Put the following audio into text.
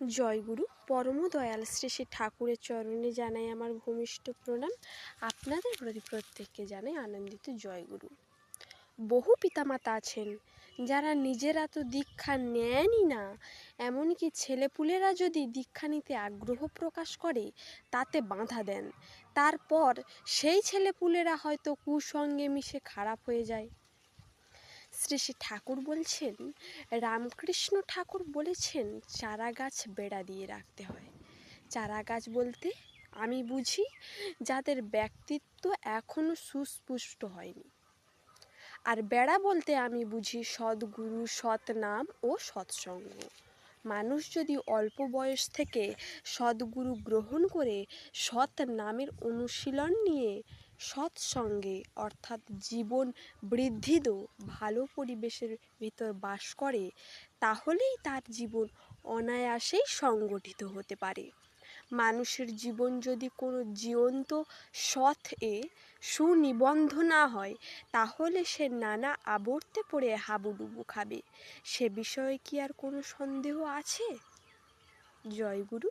জয়গুরু পরম দয়াল শ্রী শ্রী ঠাকুরের চরণে জানাই আমার ভূমিষ্ঠ প্রণাম। আপনাদের প্রতি প্রত্যেককে জানাই আনন্দিত জয়গুরু। বহু পিতামাতা আছেন যারা নিজেরা তো দীক্ষা নেনই না, এমনকি ছেলেপুলেরা যদি দীক্ষা নিতে আগ্রহ প্রকাশ করে, তাতে বাধা দেন। তারপর সেই ছেলেপুলেরা হয়তো কুসঙ্গে মিশে খারাপ হয়ে যায়। শ্রী শ্রী ঠাকুর বলছেন, রামকৃষ্ণ ঠাকুর বলেছেন চারা গাছ বেড়া দিয়ে রাখতে হয়। চারা গাছ বলতে আমি বুঝি যাদের ব্যক্তিত্ব এখনও সুস্পুষ্ট হয়নি। আর বেড়া বলতে আমি বুঝি সদ্গুরু সৎ নাম ও সৎসঙ্গ। মানুষ যদি অল্প বয়স থেকে সদ্গুরু গ্রহণ করে সৎ নামের অনুশীলন নিয়ে সৎসঙ্গে, অর্থাৎ জীবন বৃদ্ধিদ ভালো পরিবেশের ভিতর বাস করে, তাহলেই তার জীবন অনায়াসেই সংগঠিত হতে পারে। মানুষের জীবন যদি কোনো জীবন্ত সৎ এ সুনিবন্ধ না হয়, তাহলে সে নানা আবর্তে পড়ে হাবুডুবু খাবে। সে বিষয়ে কি আর কোনো সন্দেহ আছে? জয়গুরু